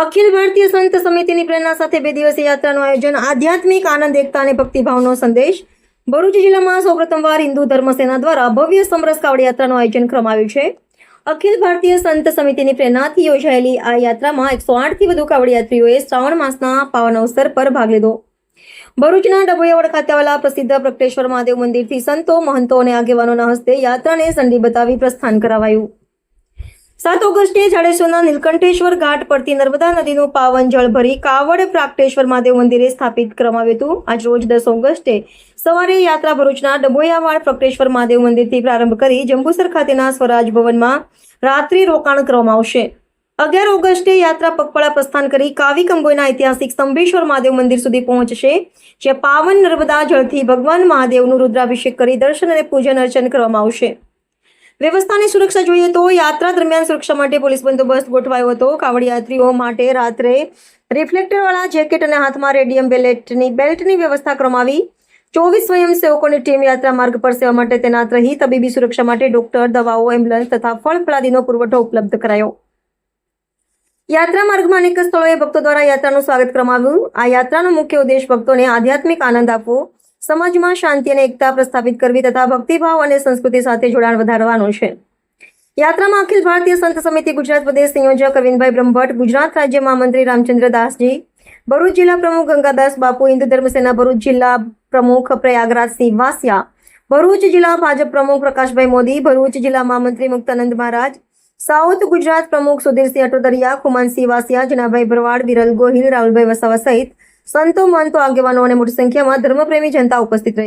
અખિલ ભારતીય સંત સમિતિની પ્રેરણા સાથે બે દિવસીય યાત્રાનું આયોજન, આધ્યાત્મિક આનંદ, એકતા અને ભક્તિભાવનો સંદેશ. ભરૂચ જિલ્લામાં સૌપ્રથમવાર હિન્દુ ધર્મસેના દ્વારા ભવ્ય સમરસ કાવડ યાત્રાનું આયોજન કરવામાં આવ્યું છે. અખિલ ભારતીય સંત સમિતિની પ્રેરણાથી યોજાયેલી આ યાત્રામાં એકસો આઠથી વધુ કાવડ યાત્રીઓએ શ્રાવણ માસના પાવન અવસર પર ભાગ લીધો. ભરૂચના ડભોયાવડ ખાતે આવેલા પ્રસિદ્ધ પ્રકટેશ્વર મહાદેવ મંદિરથી સંતો, મહંતો અને આગેવાનોના હસ્તે યાત્રાને સંડી બતાવી પ્રસ્થાન કરાવાયું. સાત ઓગસ્ટે જાડેશ્વરના નીલકંઠેશ્વર ઘાટ પરથી નર્મદા નદીનું પાવન જળ ભરી કાવડ પ્રાકટેશ્વર મહાદેવ મંદિરે સ્થાપિત કરવામાં આવ્યું હતું. આજ રોજ દસ ઓગસ્ટે સવારે યાત્રા ભરૂચના ડબોયાવાડ પ્રકટેશ્વર મહાદેવ મંદિરથી પ્રારંભ કરી જંબુસર ખાતેના સ્વરાજ ભવનમાં રાત્રિ રોકાણ કરવામાં આવશે. અગિયાર ઓગસ્ટે યાત્રા પગપાળા પ્રસ્થાન કરી કાવી કંબોઈના ઐતિહાસિક સ્તંભેશ્વર મહાદેવ મંદિર સુધી પહોંચશે, જ્યાં પાવન નર્મદા જળથી ભગવાન મહાદેવનું રુદ્રાભિષેક કરી દર્શન અને પૂજન અર્ચન કરવામાં આવશે. વ્યવસ્થાની સુરક્ષા જોઈએ તો યાત્રા દરમિયાન સુરક્ષા માટે પોલીસ બંદોબસ્ત ગોઠવાયો હતો. કાવડ યાત્રીઓ માટે રાત્રે રિફ્લેક્ટરવાળા જેકેટ અને હાથમાં રેડિયમ બેલેટની બેલ્ટની વ્યવસ્થા કરવામાં ચોવીસ સ્વયંસેવકોની ટીમ યાત્રા માર્ગ પર સેવા માટે તૈનાત રહી. તબીબી સુરક્ષા માટે ડોક્ટર, દવાઓ, એમ્બ્યુલન્સ તથા ફળ ફળાદીનો પુરવઠો ઉપલબ્ધ કરાયો. યાત્રા માર્ગમાં અનેક સ્થળોએ ભક્તો દ્વારા યાત્રાનું સ્વાગત કરવામાં આ યાત્રાનો મુખ્ય ઉદ્દેશ ભક્તોને આધ્યાત્મિક આનંદ આપવો. સમાજમાં શાંતિ અને એકતા પ્રસ્થાપિત કરવી તથા ભક્તિભાવ અને સંસ્કૃતિ સાથે જોડાણ વધારવાનું છે. યાત્રામાં અખિલ ભારતીય સંત સમિતિ ગુજરાત પ્રદેશ સંયોજક અરવિંદભાઈ બ્રહ્મભટ્ટ, ગુજરાત રાજ્ય મહામંત્રી રામચંદ્ર દાસજી ભરૂચ જિલ્લા પ્રમુખ ગંગાદાસ બાપુ, હિન્દુ ધર્મસેના ભરૂચ જિલ્લા પ્રમુખ પ્રયાગરાજસિંહ વાસિયા, ભરૂચ જિલ્લા ભાજપ પ્રમુખ પ્રકાશભાઈ મોદી, ભરૂચ જિલ્લા મહામંત્રી મુક્તાનંદ મહારાજ, સાઉથ ગુજરાત પ્રમુખ સુધીરસિંહ અટોદરિયા, ખુમાનસિંહ વાસિયા, જનાભાઈ ભરવાડ, વિરલ ગોહિલ, રાહુલભાઈ વસાવા સહિત સંતો મહંતો આગેવાનો અને મોટી સંખ્યામાં ધર્મપ્રેમી જનતા ઉપસ્થિત રહી.